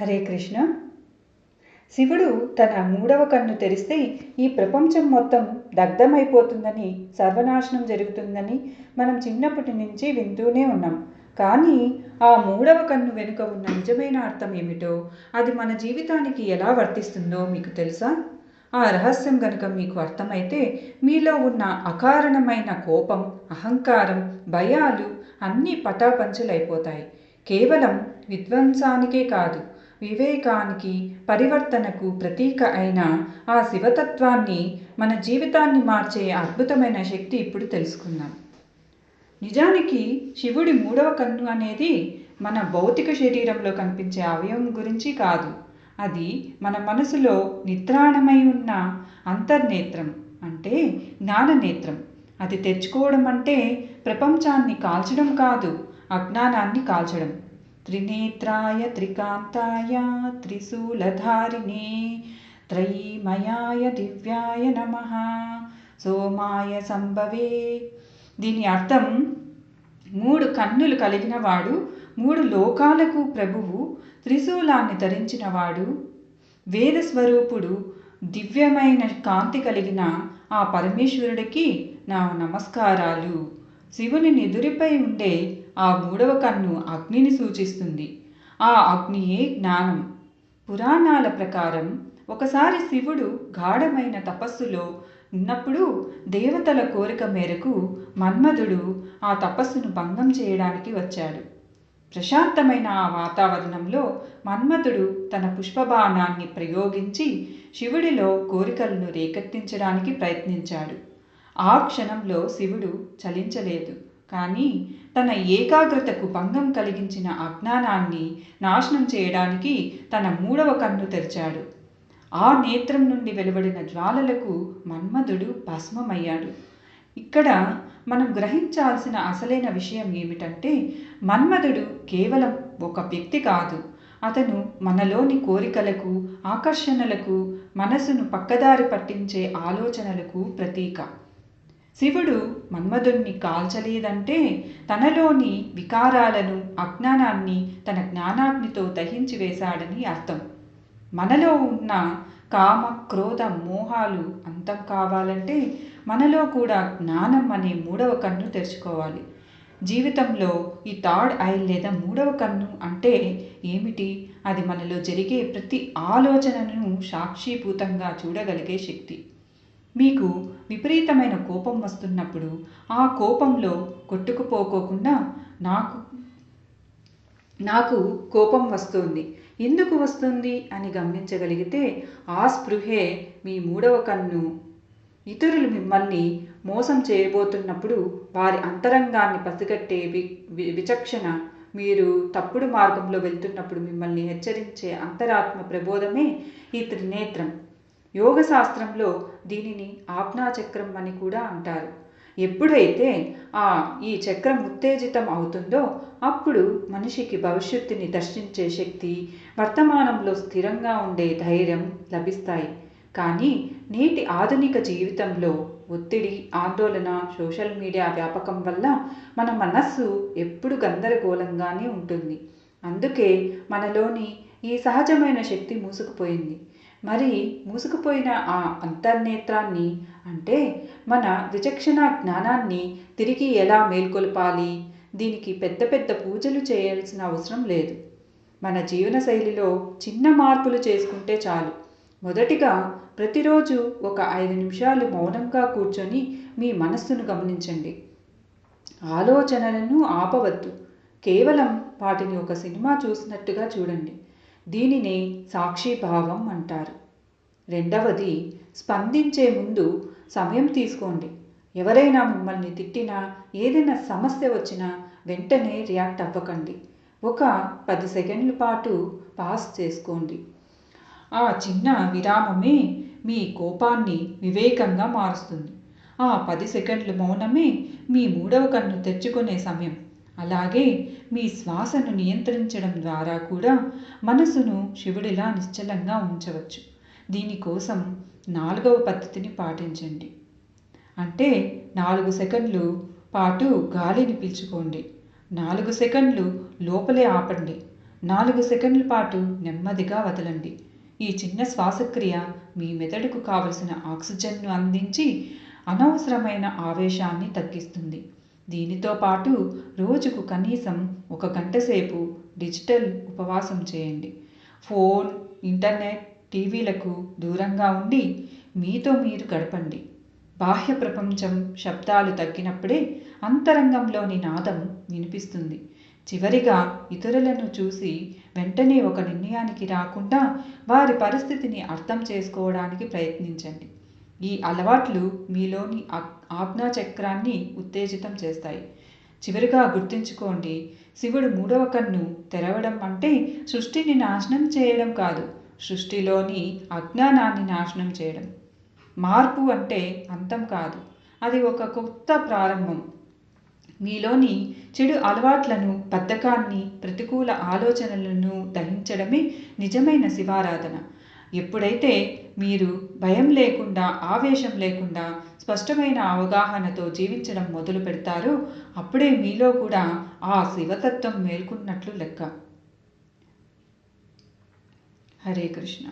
హరే కృష్ణ. శివుడు తన మూడవ కన్ను తెరిస్తే ఈ ప్రపంచం మొత్తం దగ్ధమైపోతుందని సర్వనాశనం జరుగుతుందని మనం చిన్నప్పటి నుంచి వింటూనే ఉన్నాం. కానీ ఆ మూడవ కన్ను వెనుక ఉన్న నిజమైన అర్థం ఏమిటో అది మన జీవితానికి ఎలా వర్తిస్తుందో మీకు తెలుసా? ఆ రహస్యం గనుక మీకు అర్థమైతే మీలో ఉన్న అకారణమైన కోపం అహంకారం భయాలు అన్నీ పటాపంచలైపోతాయి. కేవలం విధ్వంసానికే కాదు వివేకానికి పరివర్తనకు ప్రతీక అయిన ఆ శివతత్వాన్ని మన జీవితాన్ని మార్చే అద్భుతమైన శక్తి ఇప్పుడు తెలుసుకుందాం. నిజానికి శివుడి మూడవ కన్ను అనేది మన భౌతిక శరీరంలో కనిపించే అవయవం గురించి కాదు. అది మన మనసులో నిద్రాణమై ఉన్న అంతర్నేత్రం అంటే జ్ఞాననేత్రం. అది తెచ్చుకోవడం అంటే ప్రపంచాన్ని కాల్చడం కాదు అజ్ఞానాన్ని కాల్చడం. త్రినేత్రాయ త్రికాంతాయ త్రిశూలధారిణి త్రయీమయాయ దివ్యాయ నమ సోమాయ సంభవే దీని అర్థం మూడు కన్నులు కలిగినవాడు మూడు లోకాలకు ప్రభువు త్రిశూలాన్ని ధరించినవాడు వేద స్వరూపుడు దివ్యమైన కాంతి కలిగిన ఆ పరమేశ్వరుడికి నా నమస్కారాలు. శివుని నిదురిపై ఉండే ఆ మూడవ కన్ను అగ్నిని సూచిస్తుంది. ఆ అగ్నియే జ్ఞానం. పురాణాల ప్రకారం ఒకసారి శివుడు గాఢమైన తపస్సులో ఉన్నప్పుడు దేవతల కోరిక మేరకు మన్మధుడు ఆ తపస్సును భంగం చేయడానికి వచ్చాడు. ప్రశాంతమైన ఆ వాతావరణంలో మన్మథుడు తన పుష్పబాణాన్ని ప్రయోగించి శివుడిలో కోరికలను రేకెత్తించడానికి ప్రయత్నించాడు. ఆ క్షణంలో శివుడు చలించలేదు. కానీ తన ఏకాగ్రతకు భంగం కలిగించిన అజ్ఞానాన్ని నాశనం చేయడానికి తన మూడవ కన్ను తెరిచాడు. ఆ నేత్రం నుండి వెలువడిన జ్వాలలకు మన్మధుడు భస్మమయ్యాడు. ఇక్కడ మనం గ్రహించాల్సిన అసలైన విషయం ఏమిటంటే మన్మధుడు కేవలం ఒక వ్యక్తి కాదు. అతను మనలోని కోరికలకు ఆకర్షణలకు మనసును పక్కదారి పట్టించే ఆలోచనలకు ప్రతీక. శివుడు మన్మధుణ్ణి కాల్చలేదంటే తనలోని వికారాలను అజ్ఞానాన్ని తన జ్ఞానాగ్నితో దహించి వేశాడని అర్థం. మనలో ఉన్న కామ క్రోధ మోహాలు అంతం కావాలంటే మనలో కూడా జ్ఞానం అనే మూడవ కన్ను తెరుచుకోవాలి. జీవితంలో ఈ థర్డ్ ఐ లేదా మూడవ కన్ను అంటే ఏమిటి? అది మనలో జరిగే ప్రతి ఆలోచనను సాక్షిభూతంగా చూడగలిగే శక్తి. మీకు విపరీతమైన కోపం వస్తున్నప్పుడు ఆ కోపంలో కొట్టుకుపోకోకుండా నాకు నాకు కోపం వస్తుంది. ఎందుకు వస్తుంది అని గమనించగలిగితే ఆ స్పృహే మీ మూడవ కన్ను. ఇతరులు మిమ్మల్ని మోసం చేయబోతున్నప్పుడు వారి అంతరంగాన్ని పసిగట్టే వి విచక్షణ మీరు తప్పుడు మార్గంలో వెళ్తున్నప్పుడు మిమ్మల్ని హెచ్చరించే అంతరాత్మ ప్రబోధమే ఈ త్రినేత్రం. యోగ శాస్త్రంలో దీనిని ఆజ్ఞాచక్రం అని కూడా అంటారు. ఎప్పుడైతే ఆ ఈ చక్రం ఉత్తేజితం అవుతుందో అప్పుడు మనిషికి భవిష్యత్తుని దర్శించే శక్తి వర్తమానంలో స్థిరంగా ఉండే ధైర్యం లభిస్తాయి. కానీ నేటి ఆధునిక జీవితంలో ఒత్తిడి ఆందోళన సోషల్ మీడియా వ్యాపకం వల్ల మన మనస్సు ఎప్పుడు గందరగోళంగానే ఉంటుంది. అందుకే మనలోని ఈ సహజమైన శక్తి మూసుకుపోయింది. మరి మూసుకుపోయిన ఆ అంతర్నేత్రాన్ని అంటే మన విచక్షణ జ్ఞానాన్ని తిరిగి ఎలా మేల్కొల్పాలి? దీనికి పెద్ద పెద్ద పూజలు చేయాల్సిన అవసరం లేదు. మన జీవన శైలిలో చిన్న మార్పులు చేసుకుంటే చాలు. మొదటిగా ప్రతిరోజు ఒక ఐదు నిమిషాలు మౌనంగా కూర్చొని మీ మనస్సును గమనించండి. ఆలోచనలను ఆపవద్దు. కేవలం వాటిని ఒక సినిమా చూసినట్టుగా చూడండి. దీనినే సాక్షిభావం అంటారు. రెండవది స్పందించే ముందు సమయం తీసుకోండి. ఎవరైనా మిమ్మల్ని తిట్టినా ఏదైనా సమస్య వచ్చినా వెంటనే రియాక్ట్ అవ్వకండి. ఒక పది సెకండ్ల పాటు పాస్ చేసుకోండి. ఆ చిన్న విరామమే మీ కోపాన్ని వివేకంగా మారుస్తుంది. ఆ పది సెకండ్ల మౌనమే మీ మూడవ కన్ను తెచ్చుకునే సమయం. అలాగే మీ శ్వాసను నియంత్రించడం ద్వారా కూడా మనసును శివుడిలా నిశ్చలంగా ఉంచవచ్చు. దీనికోసం నాలుగవ పద్ధతిని పాటించండి. అంటే నాలుగు సెకండ్లు పాటు గాలిని పీల్చుకోండి. నాలుగు సెకండ్లు లోపలే ఆపండి. నాలుగు సెకండ్ల పాటు నెమ్మదిగా వదలండి. ఈ చిన్న శ్వాసక్రియ మీ మెదడుకు కావలసిన ఆక్సిజన్ను అందించి అనవసరమైన ఆవేశాన్ని తగ్గిస్తుంది. దీనితో పాటు రోజుకు కనీసం ఒక గంట సేపు డిజిటల్ ఉపవాసం చేయండి. ఫోన్ ఇంటర్నెట్ టీవీలకు దూరంగా ఉండి మీతో మీరు గడపండి. బాహ్య ప్రపంచం శబ్దాలు తగ్గినప్పుడే అంతరంగంలోని నాదం వినిపిస్తుంది. చివరిగా ఇతరులను చూసి వెంటనే ఒక నిర్ణయానికి రాకుండా వారి పరిస్థితిని అర్థం చేసుకోవడానికి ప్రయత్నించండి. ఈ అలవాట్లు మీలోని ఆజ్ఞా చక్రాన్ని ఉత్తేజితం చేస్తాయి. చివరిగా గుర్తుంచుకోండి శివుడు మూడవ కన్ను తెరవడం అంటే సృష్టిని నాశనం చేయడం కాదు సృష్టిలోని అజ్ఞానాన్ని నాశనం చేయడం. మార్పు అంటే అంతం కాదు అది ఒక కొత్త ప్రారంభం. మీలోని చెడు అలవాట్లను బద్ధకాన్ని ప్రతికూల ఆలోచనలను దహించడమే నిజమైన శివారాధన. ఎప్పుడైతే మీరు భయం లేకుండా ఆవేశం లేకుండా స్పష్టమైన అవగాహనతో జీవించడం మొదలు పెడతారో అప్పుడే మీలో కూడా ఆ శివతత్వం మేల్కొన్నట్లు లెక్క. హరే కృష్ణ.